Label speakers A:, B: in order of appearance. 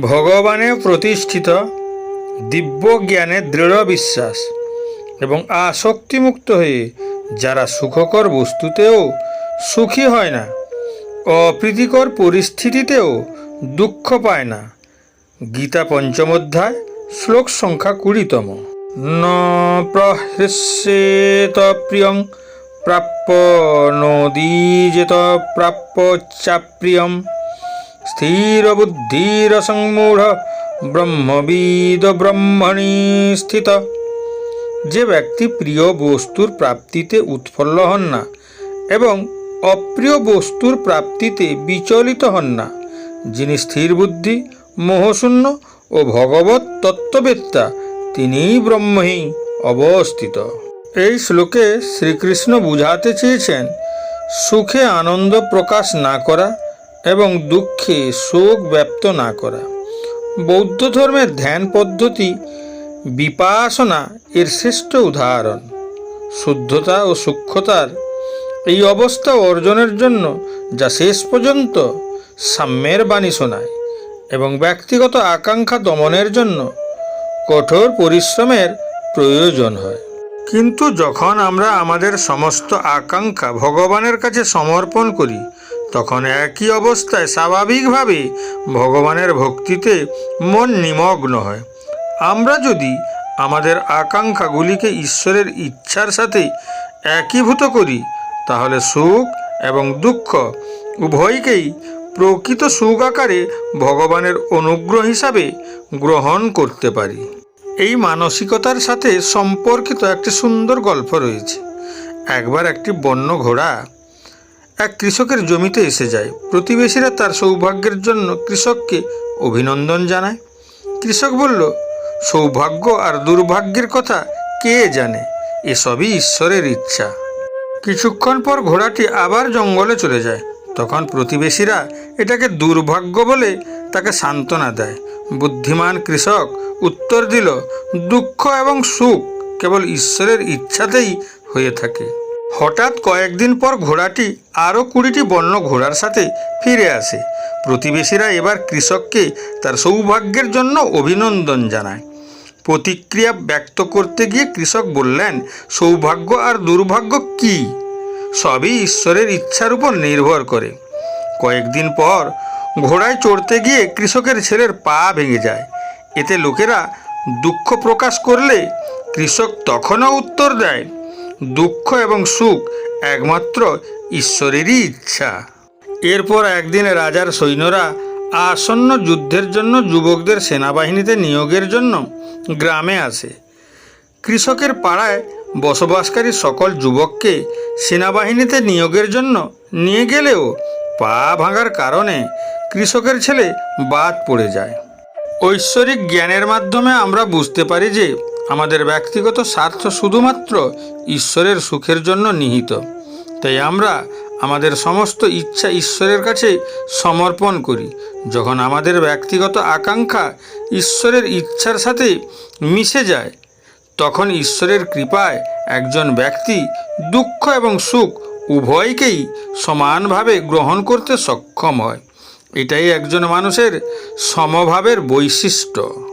A: ভগবানে প্রতিষ্ঠিত দিব্য জ্ঞানে দৃঢ় বিশ্বাস এবং আসক্তিমুক্ত হয়ে যারা সুখকর বস্তুতেও সুখী হয় না, অপ্রীতিকর পরিস্থিতিতেও দুঃখ পায় না। গীতা পঞ্চম অধ্যায়, শ্লোক সংখ্যা কুড়িতম। ন প্রহৃষ্যেত প্রিয়ং প্রাপ্য নদীজেত প্রাপ্য চাপ্রিয়ম স্থিরবুদ্ধিরসংমূঢ় ব্রহ্মবিদ ব্রহ্মণি স্থিত। যে ব্যক্তি প্রিয় বস্তুর প্রাপ্তিতে উৎফুল্ল হন না এবং অপ্রিয় বস্তুর প্রাপ্তিতে বিচলিত হন না, যিনি স্থির বুদ্ধি মোহশূন্য ও ভগবত তত্ত্ববেত্তা তিনিই ব্রহ্মহী অবস্থিত। এই শ্লোকে শ্রীকৃষ্ণ বুঝাতে চেয়েছেন, সুখে আনন্দ প্রকাশ না করা এবং দুঃখে শোক ব্যক্ত না করা। বৌদ্ধ ধর্মের ধ্যান পদ্ধতি বিপাসনা এর শ্রেষ্ঠ উদাহরণ। শুদ্ধতা ও সূক্ষ্মতার এই অবস্থা অর্জনের জন্য যা শেষ পর্যন্ত সাম্যের বাণী শোনায় এবং ব্যক্তিগত আকাঙ্ক্ষা দমনের জন্য কঠোর পরিশ্রমের প্রয়োজন হয়। কিন্তু যখন আমরা আমাদের সমস্ত আকাঙ্ক্ষা ভগবানের কাছে সমর্পণ করি তখন একই অবস্থায় স্বাভাবিকভাবে ভগবানের ভক্তিতে মন নিমগ্ন হয়। আমরা যদি আমাদের আকাঙ্ক্ষাগুলিকে ঈশ্বরের ইচ্ছার সাথে একীভূত করি, তাহলে সুখ এবং দুঃখ উভয়কেই প্রকৃত সুখ আকারে ভগবানের অনুগ্রহ হিসাবে গ্রহণ করতে পারি। এই মানসিকতার সাথে সম্পর্কিত একটি সুন্দর গল্প রয়েছে। একবার একটি বন্য ঘোড়া এক কৃষকের জমিতে এসে যায়। প্রতিবেশীরা তার সৌভাগ্যের জন্য কৃষককে অভিনন্দন জানায়। কৃষক বলল, সৌভাগ্য আর দুর্ভাগ্যের কথা কে জানে? এসবই ঈশ্বরের ইচ্ছা। কিছুক্ষণ পর ঘোড়াটি আবার জঙ্গলে চলে যায়। তখন প্রতিবেশীরা এটাকে দুর্ভাগ্য বলে তাকে সান্ত্বনা দেয়। বুদ্ধিমান কৃষক উত্তর দিল, দুঃখ এবং সুখ কেবল ঈশ্বরের ইচ্ছাতেই হয়ে থাকে। হঠাৎ কয়েকদিন পর ঘোড়াটি আরও কুড়িটি বন্য ঘোড়ার সাথে ফিরে আসে। প্রতিবেশীরা এবার কৃষককে তার সৌভাগ্যের জন্য অভিনন্দন জানায়। প্রতিক্রিয়া ব্যক্ত করতে গিয়ে কৃষক বললেন, সৌভাগ্য আর দুর্ভাগ্য কী? সবই ঈশ্বরের ইচ্ছার উপর নির্ভর করে। কয়েকদিন পর ঘোড়ায় চড়তে গিয়ে কৃষকের ছেলের পা ভেঙে যায়। এতে লোকেরা দুঃখ প্রকাশ করলে কৃষক তখনও উত্তর দেয় দুঃখ এবং সুখ একমাত্র ঈশ্বরেরই ইচ্ছা। এরপর একদিন রাজার সৈন্যরা আসন্ন যুদ্ধের জন্য যুবকদের সেনাবাহিনীতে নিয়োগের জন্য গ্রামে আসে। কৃষকের পাড়ায় বসবাসকারী সকল যুবককে সেনাবাহিনীতে নিয়োগের জন্য নিয়ে গেলেও পা ভাঙার কারণে কৃষকের ছেলে বাদ পড়ে যায়। ঐশ্বরিক জ্ঞানের মাধ্যমে আমরা বুঝতে পারি যে আমাদের ব্যক্তিগত স্বার্থ শুধুমাত্র ঈশ্বরের সুখের জন্য নিহিত। তাই আমরা আমাদের সমস্ত ইচ্ছা ঈশ্বরের কাছে সমর্পণ করি। যখন আমাদের ব্যক্তিগত আকাঙ্ক্ষা ঈশ্বরের ইচ্ছার সাথে মিশে যায়, তখন ঈশ্বরের কৃপায় একজন ব্যক্তি দুঃখ এবং সুখ উভয়কেই সমানভাবে গ্রহণ করতে সক্ষম হয়। এটাই একজন মানুষের সমভাবের বৈশিষ্ট্য।